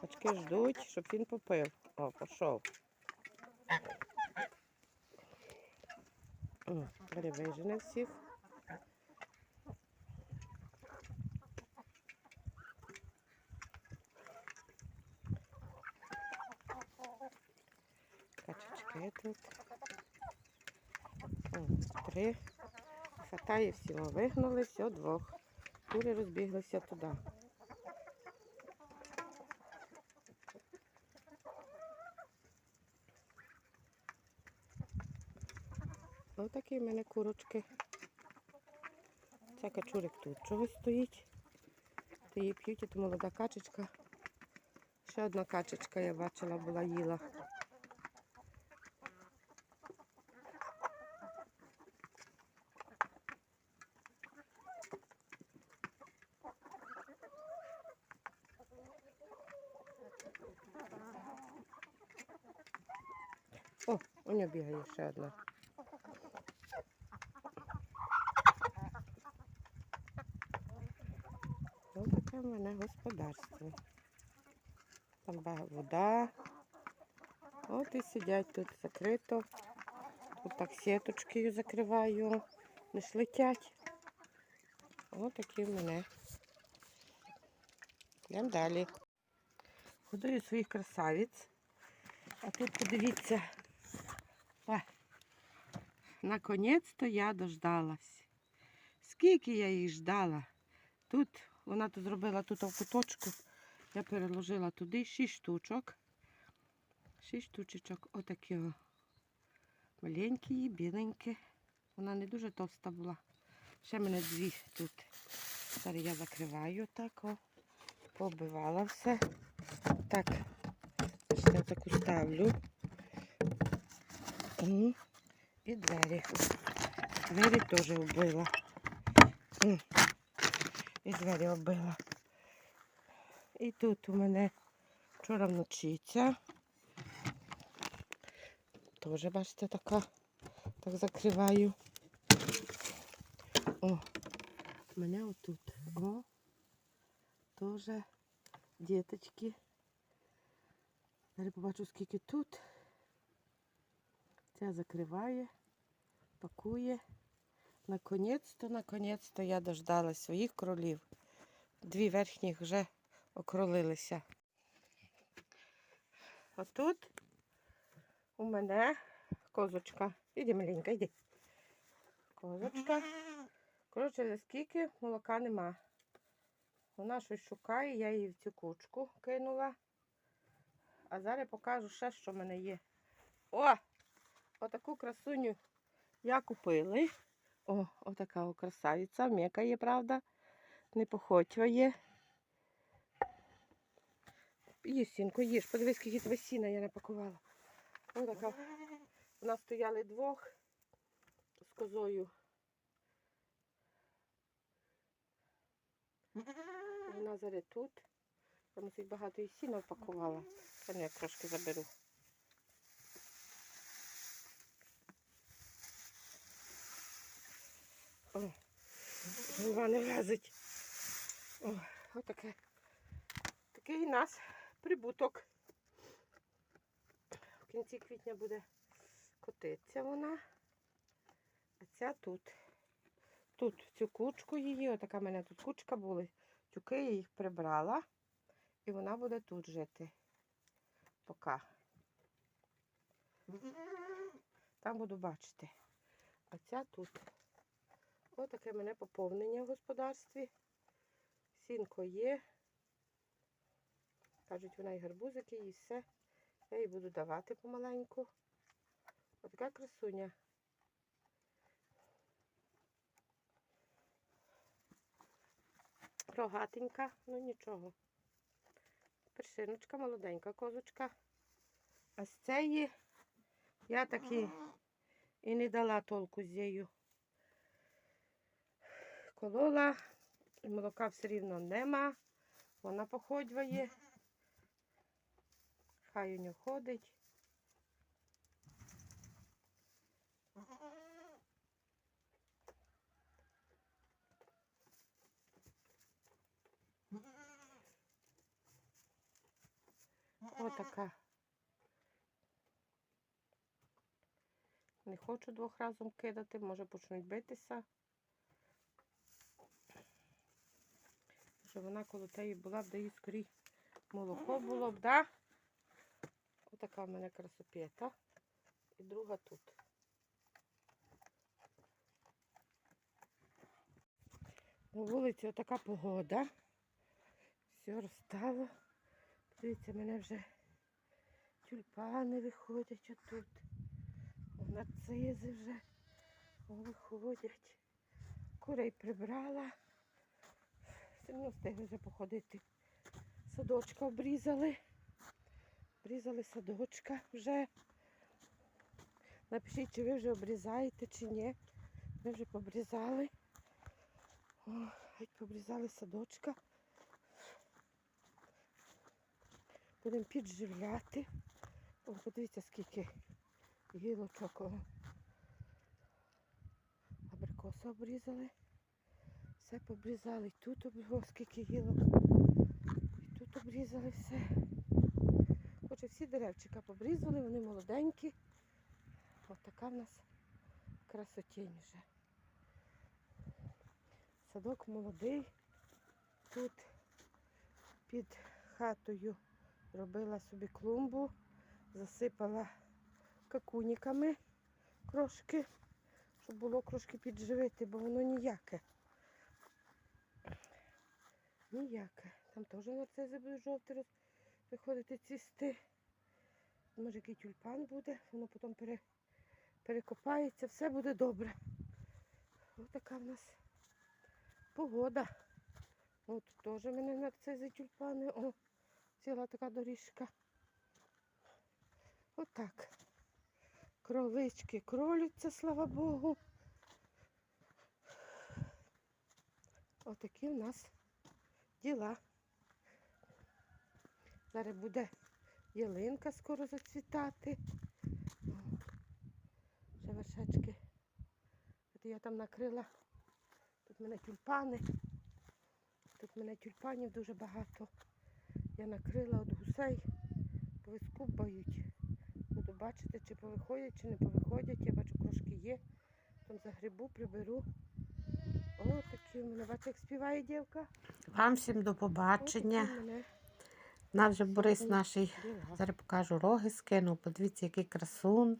Качки ждуть, щоб він попив. О, пішов. Перевижене всіх. Качечки тут. О, три. Хватає всього. Вигнали все двох. Кури розбіглися туди. Ось такі в мене курочки. Ця качурик тут чогось стоїть. Ти її п'ють, це молода качечка. Ще одна качечка я бачила, була їла. О, у нього бігає ще одна. Ось таке в мене господарство. Там вода. От і сидять тут закрито. Тут так сіточкою закриваю. Не ж летять. Ось такі в мене. Йдемо далі. Годую своїх красавиць. А тут подивіться. Наконець-то я дождалась. Скільки я їх ждала. Тут вона тут зробила тут в куточку. Я переложила туди 6 штучок. 6 штучечок. Отакі маленькі, біленькі. Вона не дуже товста була. Ще мене дві тут. Зараз я закриваю так. О. Побивала все. Так, ще таку ставлю. М. І двері. Двері теж вбила. М. І двері оббила. І тут у мене вчора вночі ця. Теж, бачите, така. Так закриваю. О, у мене отут. О, теж діточки. Зараз побачу, скільки тут. Ця закриває, пакує. Наконець-то, наконець-то я дождалась своїх кролів. Дві верхніх вже окролилися. Отут у мене козочка. Іди, маленька, йди. Козочка. Коротше, скільки молока нема. Вона щось шукає, я її в цю кучку кинула. А зараз покажу ще, що в мене є. О! Отаку красуню я купила. О, отака о красавиця. М'яка є, правда. Непохотьва є. Їж, сінко, їж. Подивись, скільки сіна я напакувала. Отака. У нас стояли двох з козою. Вона зараз тут. Я мусить багато і сіна впакувала. Та я трошки заберу. О, голова не влазить. О, отаке. Такий у нас прибуток. В кінці квітня буде котитися вона. А ця тут. Тут цю кучку її, отака в мене тут кучка була. Тюки я їх прибрала. І вона буде тут жити. Поки. Там буду бачити. А ця тут. Ось таке в мене поповнення в господарстві. Сінко є. Кажуть, вона і гарбузики, і все. Я їй буду давати помаленьку. Ось така красуня. Рогатенька, ну нічого. Першиночка, молоденька козочка. А з цієї я таки і не дала толку з нею відколола, молока все рівно нема. Вона походьває. Хай у нього ходить. Отака. Не хочу двох разом кидати, може почнуть битися. Щоб вона коло теї була б, де їй скорій молоко було б, да? Отака в мене красопета. І друга тут. На вулиці отака погода. Все розстало. Дивіться, мене вже тюльпани виходять отут. О, Нарцизи вже виходять. Курей прибрала. Все встигли вже походити. Садочка обрізали. Обрізали садочка вже. Напишіть, чи ви вже обрізаєте, чи ні. Ми вже побрізали. О, геть побрізали садочка. Будемо підживляти. О, подивіться, скільки гілочок. О. Абрикоси обрізали. Все побрізали. Тут обрізали, скільки гілок. І тут обрізали все. Отже, всі деревчика побрізали, вони молоденькі. Ось така в нас красотінь вже. Садок молодий. Тут під хатою робила собі клумбу, засипала какуніками крошки, щоб було трошки підживити, бо воно ніяке. Ніяке. Там теж нарцизи будуть жовті роз... виходити цвісти. Може, який тюльпан буде, воно потім пере... перекопається, все буде добре. Ось така в нас погода. От теж в мене нарцизи тюльпани. О, ціла така доріжка. Отак. Кролички кролються, слава Богу. Отакі в нас діла. Зараз буде ялинка скоро зацвітати. Вже вершечки. Я там накрила. Тут в мене тюльпани. Тут в мене тюльпанів дуже багато. Я накрила от гусей, по виску бають. Буду бачити, чи повиходять, чи не повиходять. Я бачу, крошки є. Там загрібу, приберу. О, такі у мене, як співає дівка. Вам всім до побачення. Нам Нас вже Борис наш зараз покажу роги скинув. Подивіться, який красун.